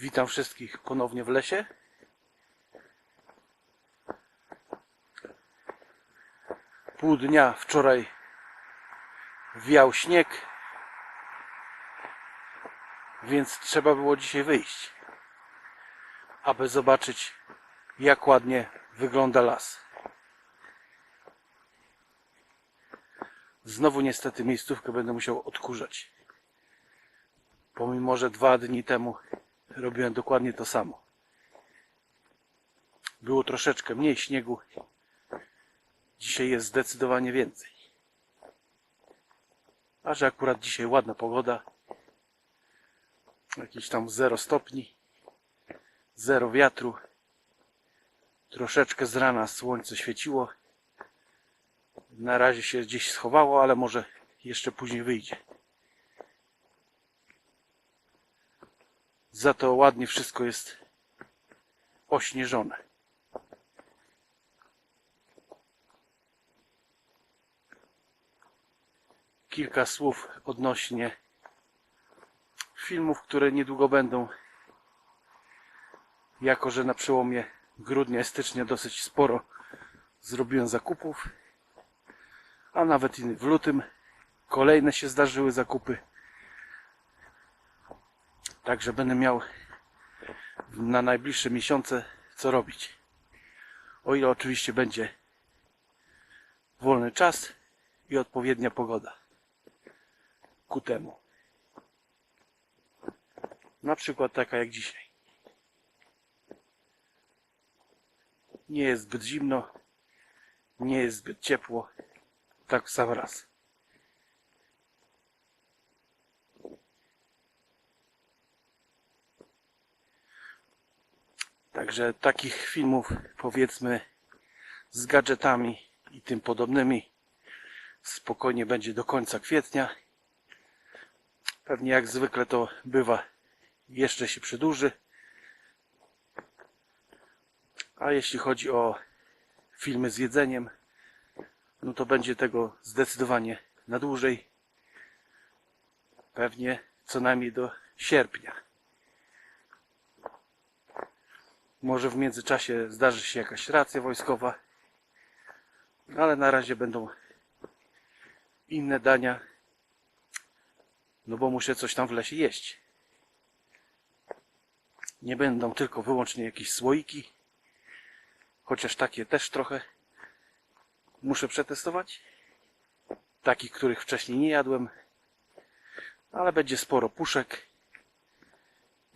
Witam wszystkich ponownie w lesie. Pół dnia wczoraj wiał śnieg, więc trzeba było dzisiaj wyjść, aby zobaczyć, jak ładnie wygląda las. Znowu niestety miejscówkę będę musiał odkurzać. Pomimo, że dwa dni temu robiłem dokładnie to samo. Było troszeczkę mniej śniegu. Dzisiaj jest zdecydowanie więcej. A że akurat dzisiaj ładna pogoda. Jakieś tam 0 stopni. Zero wiatru. Troszeczkę z rana słońce świeciło. Na razie się gdzieś schowało, ale może jeszcze później wyjdzie. Za to ładnie wszystko jest ośnieżone. Kilka słów odnośnie filmów, które niedługo będą. Jako, że na przełomie grudnia i stycznia dosyć sporo zrobiłem zakupów, a nawet w lutym kolejne się zdarzyły zakupy. Także będę miał na najbliższe miesiące co robić. O ile oczywiście będzie wolny czas i odpowiednia pogoda ku temu. Na przykład taka jak dzisiaj. Nie jest zbyt zimno, nie jest zbyt ciepło, tak w sam raz. Także takich filmów, powiedzmy, z gadżetami i tym podobnymi, spokojnie będzie do końca kwietnia. Pewnie jak zwykle to bywa, jeszcze się przedłuży. A jeśli chodzi o filmy z jedzeniem, no to będzie tego zdecydowanie na dłużej. Pewnie co najmniej do sierpnia. Może w międzyczasie zdarzy się jakaś racja wojskowa, ale na razie będą inne dania, no bo muszę coś tam w lesie jeść. Nie będą tylko wyłącznie jakieś słoiki, chociaż takie też trochę muszę przetestować. Takich, których wcześniej nie jadłem, ale będzie sporo puszek,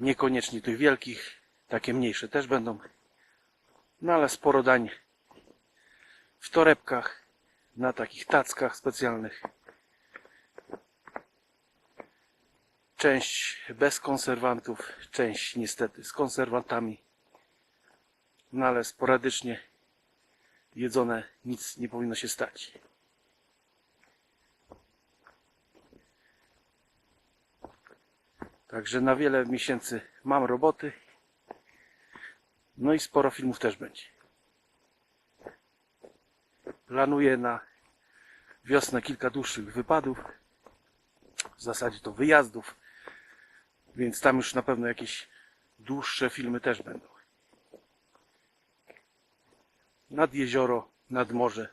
niekoniecznie tych wielkich, takie mniejsze też będą. No ale sporo dań w torebkach, na takich tackach specjalnych. Część bez konserwantów, część niestety z konserwantami. No ale sporadycznie jedzone nic nie powinno się stać. Także na wiele miesięcy mam roboty. No i sporo filmów też będzie. Planuję na wiosnę kilka dłuższych wypadów. W zasadzie to wyjazdów. Więc tam już na pewno jakieś dłuższe filmy też będą. Nad jezioro, nad morze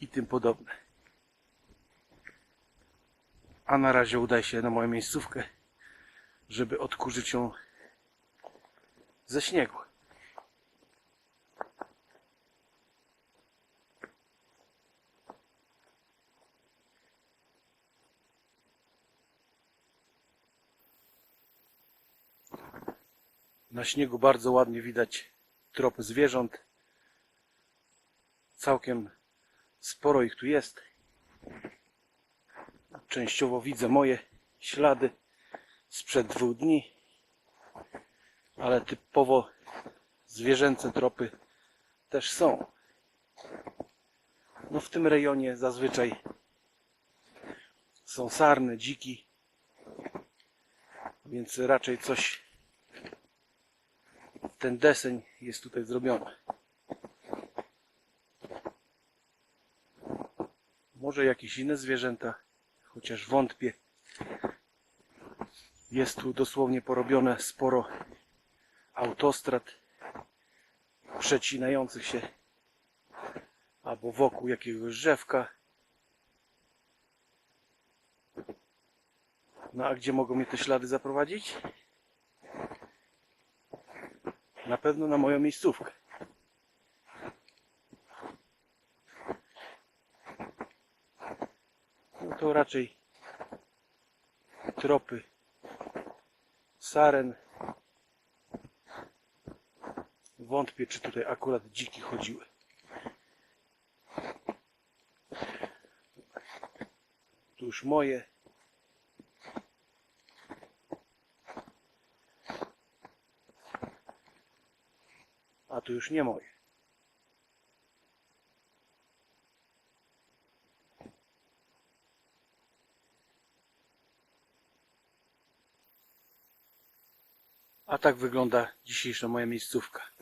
i tym podobne. A na razie udaj się na moją miejscówkę, żeby odkurzyć ją ze śniegu. Na śniegu bardzo ładnie widać tropy zwierząt. Całkiem sporo ich tu jest. Częściowo widzę moje ślady sprzed dwóch dni, ale typowo zwierzęce tropy też są. No w tym rejonie zazwyczaj są sarny, dziki, więc raczej coś ten deseń jest tutaj zrobiony. Może jakieś inne zwierzęta, chociaż wątpię. Jest tu dosłownie porobione sporo autostrad przecinających się albo wokół jakiegoś drzewka. No a gdzie mogą mnie te ślady zaprowadzić? Na pewno na moją miejscówkę. No to raczej tropy saren. Wątpię, czy tutaj akurat dziki chodziły. Tu już moje. A tu już nie moje. A tak wygląda dzisiejsza moja miejscówka.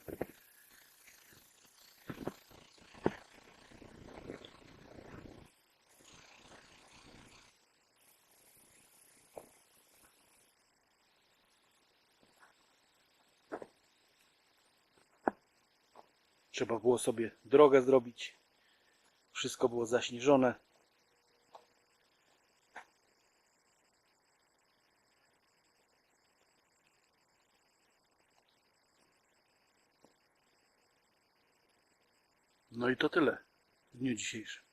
Trzeba było sobie drogę zrobić. Wszystko było zaśnieżone. No i to tyle w dniu dzisiejszym.